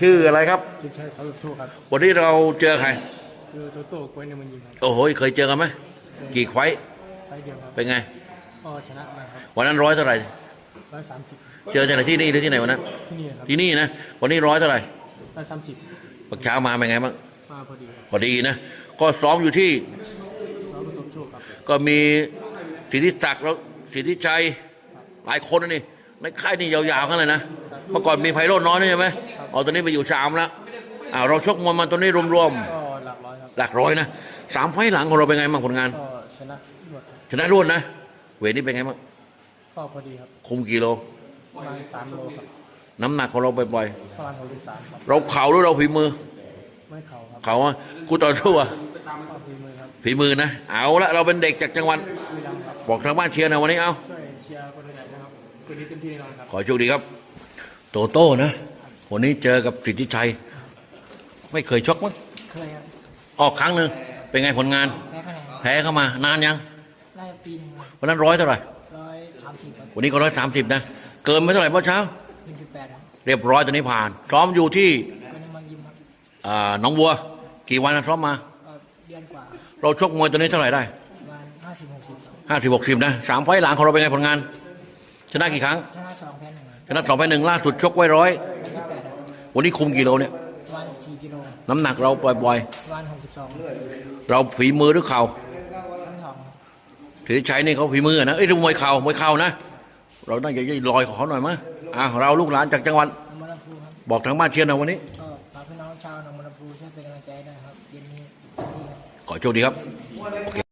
ชื่ออะไรครับชิดชัยสารุปโชคครับวันนี้เราเจอใครคือโตโต้กล้วยในมันยิงครับโอ้โหเคยเจอกันไหมกี่ไฟต์ไฟเดียวครับเป็นไงก็ชนะมาครับวันนั้นร้อยเท่าไหร่ ร้อยสามสิบเจอที่ไหนที่นี่หรือที่ไหนวันนั้นที่นี่ครับที่นี่นะวันนี้ร้อยเท่าไหร่ร้อยสามสิบปักเช้ามาเป็นไงบ้างมาพอดีครับพอดีนะ ก็ซ้อมอยู่ที่ร้อยประสบโชคครับก็มีสิทธิศักดิ์แล้วสิทธิชัยหลายคนนะนี่ในค่ายนี่ยาวๆกันเลยนะเมื่อก่อนมีไพโรจน์น้อยนี่ใช่ไหม เอาตอนนี้ไปอยู่ชามแล้วอ่าเราชกมวยมาตอนนี้รวมก็หลักร้อยครับๆหลักร้อยนะสามไฟล์หลังของเราเป็นไงบ้างผลงาน ก็ชนะรวดครับชนะรวดนะ เวทนี่เป็นไงบ้างก็พอดีครับคุมกิโล ประมาณสามโลครับน้ำหนักของเราบ่อยประมาณหกสิบสามครับๆเราเข่าหรือเราฝีมือ ไม่เข่าครับเข่าอะกูต่อสู้อะก็ฝีมือครับฝีมือนะ เอาละเราเป็นเด็กจากจังหวัดมีรังครับ บอกทางบ้านเชียร์นะวันนี้เอา ช่วยเชียร์คนอื่นนะครับคืนนี้เต็มที่แน่นอนครับ ขอโชคดีครับ โตโต้นะ วันนี้เจอกับสิทธิชัย ไม่เคยชกมั้งเคยครับออกครั้งหนึ่งเป็นไงผลงาน แพ้คะแนนแพ้เข้ามานานยังได้ปีหนึงครับวันนั้นร้อยเท่าไหร่ร้อยสามสิบครับวันนี้ก็ร้อยสามสิบนะเกินไปเท่าไหร่เมื่อเช้า หนึ่งจุดแปดครับเรียบร้อยตอนนี้ผ่านซ้อมอยู่ที่คนในมันยิมครับอ่าหนองบัว กี่วันนะซ้อมมา ก็เดือนกว่าเราชกมวยตัวนี้เท่าไหร่ได้ประมาณห้าสิบหกสิบครับห้าสิบหกสิบนะสามไฟล์หลังของเราเป็นไงผลงาน ชนะกี่ครั้ง ชนะสองแพ้หนึ่งครับชนะสองไฟล์หนึ่งล่าสุดชกไว้ร้อย วันนี้คุมกี่โลเนี่ยวันสี่กิโลน้ำหนักเราปล่อยวันหกสิบสองๆ เราฝีมือหรือเข่าทั้งสองถือใช้นี่เขาฝีมือนะเอ้ยมวยเข่ามวยเข่านะ เราน่าจะลอยของเขาหน่อยมั้ยอะเราลูกหลานจากจังหวัดนมลพูครับ บอกทางบ้านเชียร์นะวันนี้ ก็ฝากพี่น้องชาวนมลพูช่วยเป็นกำลังใจด้วยนะครับเย็นนี้เต็มที่ครับขอโชคดีครับ